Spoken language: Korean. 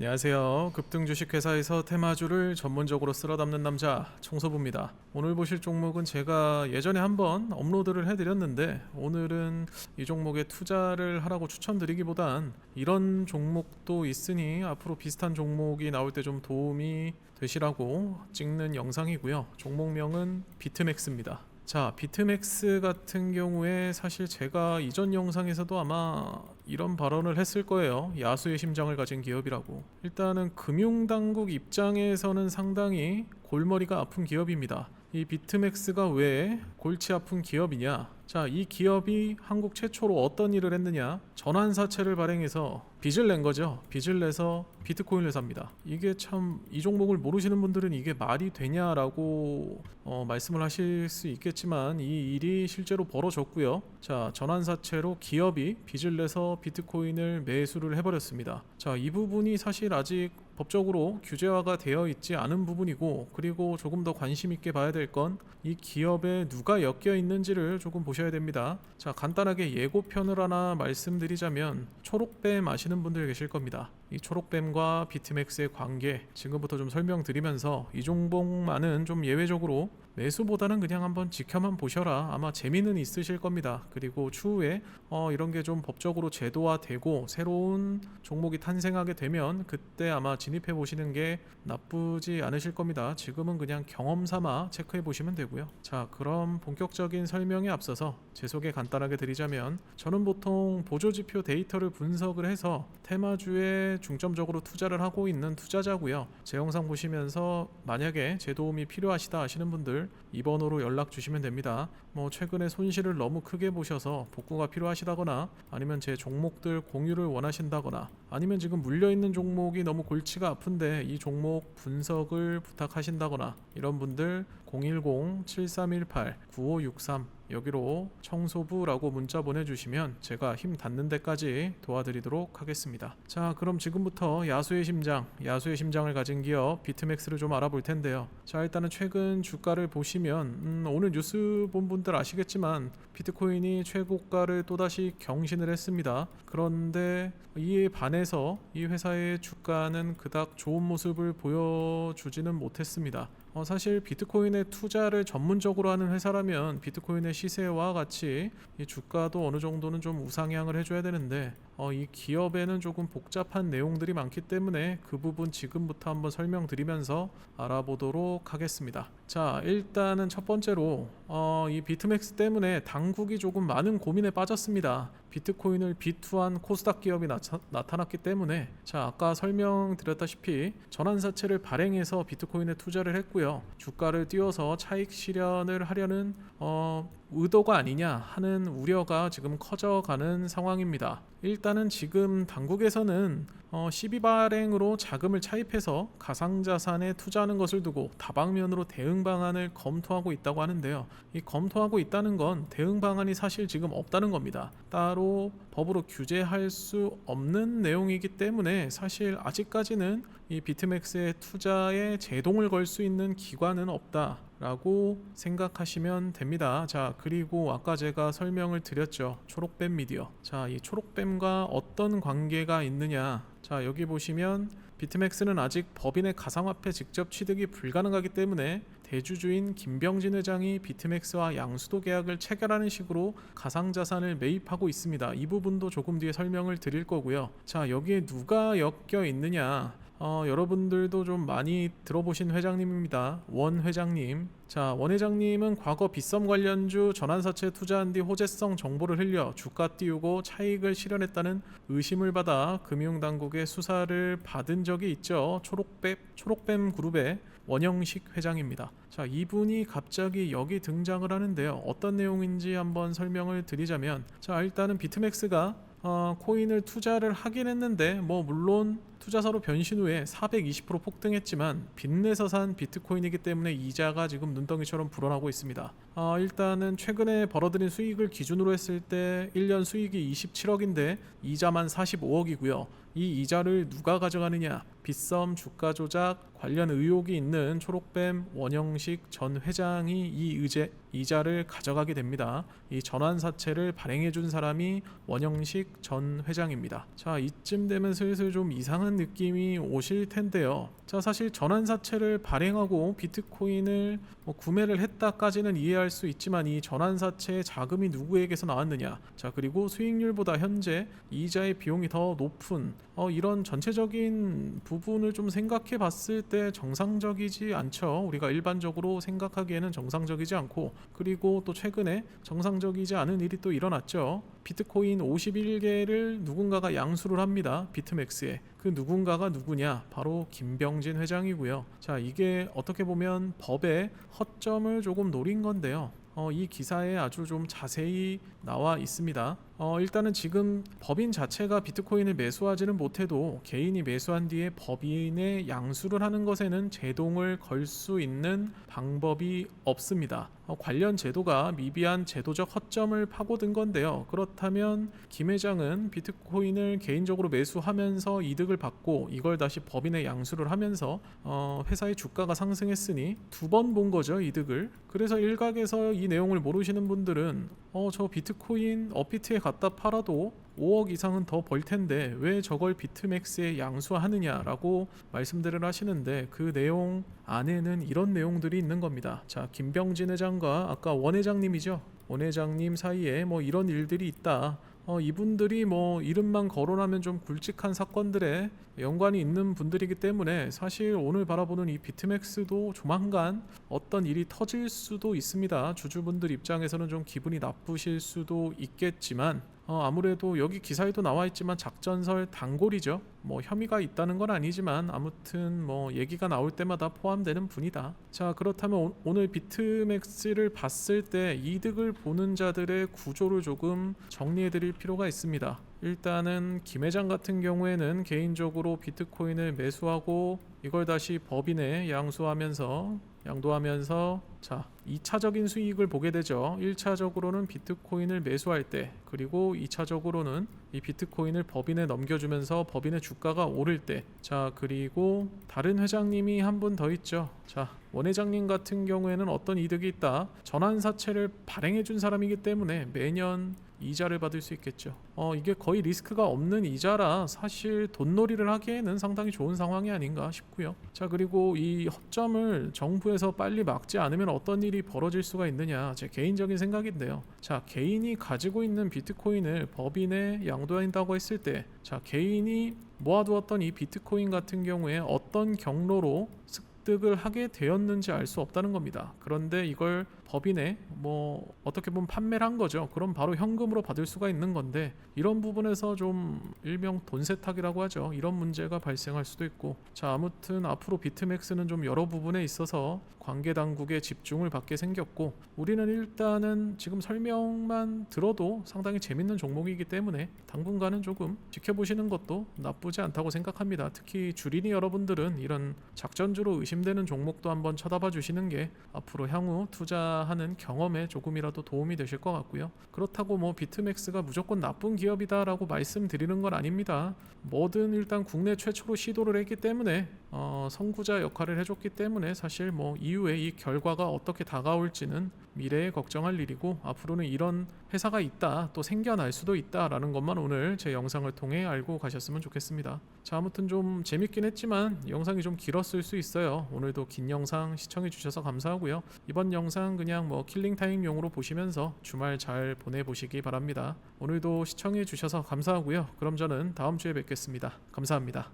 안녕하세요. 급등 주식회사에서 테마주를 전문적으로 쓸어 담는 남자 청소부입니다. 오늘 보실 종목은 제가 예전에 한번 업로드를 해드렸는데 오늘은 이 종목에 투자를 하라고 추천드리기보단 이런 종목도 있으니 앞으로 비슷한 종목이 나올 때 좀 도움이 되시라고 찍는 영상이고요. 종목명은 비트맥스입니다. 자, 비트맥스 같은 경우에 사실 제가 이전 영상에서도 아마 이런 발언을 했을 거예요. 야수의 심장을 가진 기업이라고. 일단은 금융당국 입장에서는 상당히 골머리가 아픈 기업입니다. 이 비트맥스가 왜 골치 아픈 기업이냐? 자, 이 기업이 한국 최초로 어떤 일을 했느냐? 전환사채를 발행해서 빚을 낸 거죠. 빚을 내서 비트코인을 삽니다. 이게 참 이 종목을 모르시는 분들은 이게 말이 되냐라고 어, 말씀을 하실 수 있겠지만 이 일이 실제로 벌어졌고요. 자, 전환사채로 기업이 빚을 내서 비트코인을 매수를 해버렸습니다. 자, 이 부분이 사실 아직 법적으로 규제화가 되어 있지 않은 부분이고 그리고 조금 더 관심 있게 봐야 될 건 이 기업에 누가 엮여 있는지를 조금 보셔야 됩니다. 자 간단하게 예고편을 하나 말씀드리자면 초록뱀 아시는 분들 계실 겁니다. 이 초록뱀과 비트맥스의 관계 지금부터 좀 설명드리면서 이 종목만은 좀 예외적으로 매수보다는 그냥 한번 지켜만 보셔라. 아마 재미는 있으실 겁니다. 그리고 추후에 어, 이런 게 좀 법적으로 제도화되고 새로운 종목이 탄생하게 되면 그때 아마 진입해 보시는 게 나쁘지 않으실 겁니다. 지금은 그냥 경험 삼아 체크해 보시면 되고요. 자, 그럼 본격적인 설명에 앞서서 제 소개 간단하게 드리자면 저는 보통 보조 지표 데이터를 분석을 해서 테마주에 중점적으로 투자를 하고 있는 투자자고요. 제 영상 보시면서 만약에 제 도움이 필요하시다 하시는 분들 이 번호로 연락 주시면 됩니다. 뭐 최근에 손실을 너무 크게 보셔서 복구가 필요하시다거나 아니면 제 종목들 공유를 원하신다거나 아니면 지금 물려 있는 종목이 너무 골치가 아픈데 이 종목 분석을 부탁하신다거나 이런 분들 010-7318-9563 여기로 청소부라고 문자 보내주시면 제가 힘 닿는 데까지 도와드리도록 하겠습니다. 자, 그럼 지금부터 야수의 심장, 야수의 심장을 가진 기업 비트맥스를 좀 알아볼 텐데요. 자, 일단은 최근 주가를 보시면 음, 오늘 뉴스 본 분들 아시겠지만 비트코인이 최고가를 또다시 경신을 했습니다. 그런데 이에 반해 서 이 회사의 주가는 그닥 좋은 모습을 보여주지는 못했습니다. 어, 사실 비트코인에 투자를 전문적으로 하는 회사라면 비트코인의 시세와 같이 이 주가도 어느 정도는 좀 우상향을 해줘야 되는데 어, 이 기업에는 조금 복잡한 내용들이 많기 때문에 그 부분 지금부터 한번 설명드리면서 알아보도록 하겠습니다. 자, 일단은 첫 번째로 어, 이 비트맥스 때문에 당국이 조금 많은 고민에 빠졌습니다. 비트코인을 비투한 코스닥 기업이 나타, 나타났기 때문에 자 아까 설명드렸다시피 전환사채를 발행해서 비트코인에 투자를 했고요 주가를 띄워서 차익 실현을 하려는 어, 의도가 아니냐 하는 우려가 지금 커져가는 상황입니다. 일단은 지금 당국에서는 어, 12발행으로 자금을 차입해서 가상자산에 투자하는 것을 두고 다방면으로 대응 방안을 검토하고 있다고 하는데요. 이 검토하고 있다는 건 대응 방안이 사실 지금 없다는 겁니다. 따로 법으로 규제할 수 없는 내용이기 때문에 사실 아직까지는 이 비트맥스의 투자에 제동을 걸 수 있는 기관은 없다. 라고 생각하시면 됩니다. 자, 그리고 아까 제가 설명을 드렸죠. 초록뱀 미디어. 자, 이 초록뱀과 어떤 관계가 있느냐. 자, 여기 보시면 비트맥스는 아직 법인의 가상화폐 직접 취득이 불가능하기 때문에 대주주인 김병진 회장이 비트맥스와 양수도 계약을 체결하는 식으로 가상자산을 매입하고 있습니다. 이 부분도 조금 뒤에 설명을 드릴 거고요. 자, 여기에 누가 엮여 있느냐? 어, 여러분들도 좀 많이 들어보신 회장님입니다. 원 회장님. 자, 원 회장님은 과거 빗썸 관련주 전환사채 투자한 뒤 호재성 정보를 흘려 주가 띄우고 차익을 실현했다는 의심을 받아 금융당국의 수사를 받은 적이 있죠. 초록뱀, 초록뱀 그룹의 원영식 회장입니다. 자, 이분이 갑자기 여기 등장을 하는데요. 어떤 내용인지 한번 설명을 드리자면, 자, 일단은 비트맥스가 어, 코인을 투자를 하긴 했는데 뭐 물론 투자사로 변신 후에 420% 폭등했지만 빚내서 산 비트코인이기 때문에 이자가 지금 눈덩이처럼 불어나고 있습니다. 어, 일단은 최근에 벌어들인 수익을 기준으로 했을 때 1년 수익이 27억인데 이자만 45억이고요. 이 이자를 누가 가져가느냐? 빗썸 주가 조작 관련 의혹이 있는 초록뱀 원영식 전 회장이 이 의제 이자를 가져가게 됩니다. 이 전환 사채를 발행해 준 사람이 원영식 전 회장입니다. 자, 이쯤 되면 슬슬 좀 이상한 느낌이 오실 텐데요. 자, 사실 전환 사채를 발행하고 비트코인을 뭐 구매를 했다까지는 이해할 수 있지만 이 전환 사채의 자금이 누구에게서 나왔느냐? 자, 그리고 수익률보다 현재 이자의 비용이 더 높은 어, 이런 전체적인 부분을 좀 생각해 봤을 때 정상적이지 않죠. 우리가 일반적으로 생각하기에는 정상적이지 않고 그리고 또 최근에 정상적이지 않은 일이 또 일어났죠. 비트코인 51개를 누군가가 양수를 합니다. 비트맥스에. 그 누군가가 누구냐? 바로 김병진 회장이고요. 자, 이게 어떻게 보면 법의 허점을 조금 노린 건데요. 어, 이 기사에 아주 좀 자세히 나와 있습니다. 어, 일단은 지금 법인 자체가 비트코인을 매수하지는 못해도 개인이 매수한 뒤에 법인에 양수를 하는 것에는 제동을 걸 수 있는 방법이 없습니다. 어, 관련 제도가 미비한 제도적 허점을 파고든 건데요. 그렇다면 김 회장은 비트코인을 개인적으로 매수하면서 이득을 받고 이걸 다시 법인에 양수를 하면서 어, 회사의 주가가 상승했으니 두 번 본 거죠 이득을. 그래서 일각에서 이 내용을 모르시는 분들은 어, 저 비트코인 업비트에 갖다 팔아도 5억 이상은 더 벌 텐데 왜 저걸 비트맥스에 양수하느냐라고 말씀들을 하시는데 그 내용 안에는 이런 내용들이 있는 겁니다. 자, 김병진 회장과 아까 원 회장님이죠. 원 회장님 사이에 뭐 이런 일들이 있다. 어, 이분들이 뭐 이름만 거론하면 좀 굵직한 사건들에 연관이 있는 분들이기 때문에 사실 오늘 바라보는 이 비트맥스도 조만간 어떤 일이 터질 수도 있습니다. 주주분들 입장에서는 좀 기분이 나쁘실 수도 있겠지만 어, 아무래도 여기 기사에도 나와 있지만 작전설 단골이죠. 뭐 혐의가 있다는 건 아니지만 아무튼 뭐 얘기가 나올 때마다 포함되는 분이다. 자 그렇다면 오, 오늘 비트맥스를 봤을 때 이득을 보는 자들의 구조를 조금 정리해드릴 필요가 있습니다. 일단은 김 회장 같은 경우에는 개인적으로 비트코인을 매수하고 이걸 다시 법인에 양수하면서 양도하면서 자 2차적인 수익을 보게 되죠. 1차적으로는 비트코인을 매수할 때 그리고 2차적으로는 이 비트코인을 법인에 넘겨주면서 법인의 주가가 오를 때 자 그리고 다른 회장님이 한 분 더 있죠. 자 원 회장님 같은 경우에는 어떤 이득이 있다. 전환사채를 발행해 준 사람이기 때문에 매년 이자를 받을 수 있겠죠. 어, 이게 거의 리스크가 없는 이자라 사실 돈놀이를 하기에는 상당히 좋은 상황이 아닌가 싶고요. 자, 그리고 이 허점을 정부에서 빨리 막지 않으면 어떤 일이 벌어질 수가 있느냐. 제 개인적인 생각인데요. 자, 개인이 가지고 있는 비트코인을 법인에 양도한다고 했을 때, 자, 개인이 모아두었던 이 비트코인 같은 경우에 어떤 경로로 습득을 하게 되었는지 알 수 없다는 겁니다. 그런데 이걸 법인에 뭐 어떻게 보면 판매를 한 거죠. 그럼 바로 현금으로 받을 수가 있는 건데 이런 부분에서 좀 일명 돈 세탁이라고 하죠. 이런 문제가 발생할 수도 있고 자 아무튼 앞으로 비트맥스는 좀 여러 부분에 있어서 관계 당국의 집중을 받게 생겼고 우리는 일단은 지금 설명만 들어도 상당히 재밌는 종목이기 때문에 당분간은 조금 지켜보시는 것도 나쁘지 않다고 생각합니다. 특히 주린이 여러분들은 이런 작전주로 의심되는 종목도 한번 쳐다봐 주시는 게 앞으로 향후 투자하는 경험 에 조금이라도 도움이 되실 것 같고요. 그렇다고 뭐 비트맥스가 무조건 나쁜 기업이다라고 말씀드리는 건 아닙니다. 뭐든 일단 국내 최초로 시도를 했기 때문에 어, 선구자 역할을 해줬기 때문에 사실 뭐 이후에 이 결과가 어떻게 다가올지는 미래에 걱정할 일이고 앞으로는 이런 회사가 있다 또 생겨날 수도 있다라는 것만 오늘 제 영상을 통해 알고 가셨으면 좋겠습니다. 자 아무튼 좀 재밌긴 했지만 영상이 좀 길었을 수 있어요. 오늘도 긴 영상 시청해 주셔서 감사하고요. 이번 영상 그냥 뭐 킬링 타임용으로 보시면서 주말 잘 보내 보시기 바랍니다. 오늘도 시청해 주셔서 감사하고요. 그럼 저는 다음 주에 뵙겠습니다. 감사합니다.